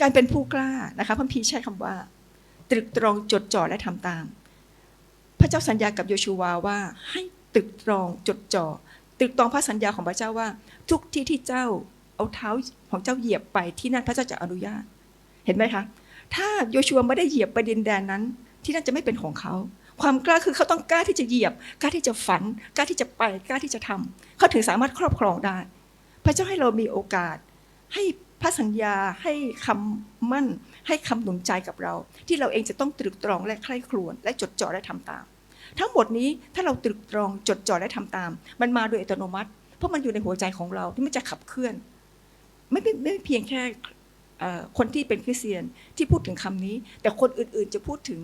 การเป็นผู้กล้านะคะพระพีใช้คำว่า ตรึกตรองจดจ่อและทำตาม พระเจ้าสัญญากับโยชูวาว่า ให้ตรึกตรองจดจ่อตรึกตรองพระสัญญาของพระเจ้าว่า ทุกที่ที่เจ้าเอาเท้าของเจ้าเหยียบไปที่นั่นพระเจ้าจะอนุญาต เห็นไหมคะ ถ้าโยชัวาไม่ได้เหยียบไปดินแดนนั้น ที่นั่นจะไม่เป็นของเขา ความกล้าคือเขาต้องกล้าที่จะเหยียบกล้าที่จะฝันกล้าที่จะไปกล้าที่จะทำเขาถึงสามารถครอบครองได้ พระเจ้าให้เรามีโอกาสให้ พระสัญญาให้คำมั่นให้คำหนุนใจกับเรา ที่เราเองจะต้องตรึกตรองและใคร่ครวญและจดจ่อและทำตาม ทั้งหมดนี้ถ้าเราตรึกตรองจดจ่อและทำตาม มันมาโดยอัตโนมัติ เพราะมันอยู่ในหัวใจของเราที่มันจะขับเคลื่อน ไม่ไม่เพียงแค่คนที่เป็นคริสเตียนที่พูดถึงคำนี้ แต่คนอื่นๆจะพูดถึง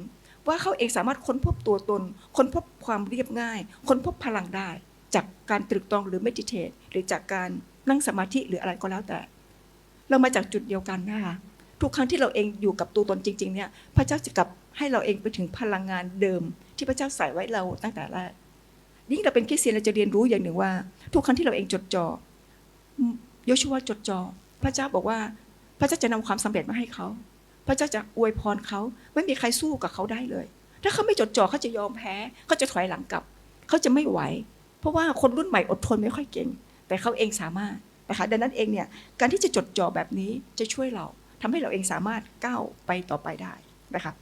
ว่าเขาเองสามารถค้นพบตัวตน ค้นพบความเรียบง่าย ค้นพบพลังได้ จากการตรึกตรองหรือ meditate หรือจากการนั่งสมาธิหรืออะไรก็แล้วแต่ เรามาจากจุดเดียวกันนะคะทุกครั้งที่เราเองอยู่กับตัวตนจริง ๆ เนี่ย พระเจ้าจะกลับให้เราเองไปถึงพลังงานเดิม ที่พระเจ้าใส่ไว้เราตั้งแต่แรกยิ่งเราเป็นคริสเตียนเราจะเรียนรู้อย่างหนึ่งว่า ทุกครั้งที่เราเองจดจ่อโยชัวจดจ่อพระเจ้าบอกว่า พระเจ้าจะนำความสำเร็จมาให้เขา พระเจ้าจะอวยพรเขาไม่มีใครสู้กับเขาได้เลย ถ้าเขาไม่จดจ่อเขาจะยอมแพ้เขาจะถอยหลังกลับ เขาจะไม่ไหว เพราะว่าคนรุ่นใหม่อดทนไม่ค่อยเก่ง แต่เขาเองสามารถ นะคะดังนั้นเองเนี่ยการที่จะจดจ่อแบบนี้จะช่วยเราทำให้เราเองสามารถก้าวไปต่อไปได้นะคะ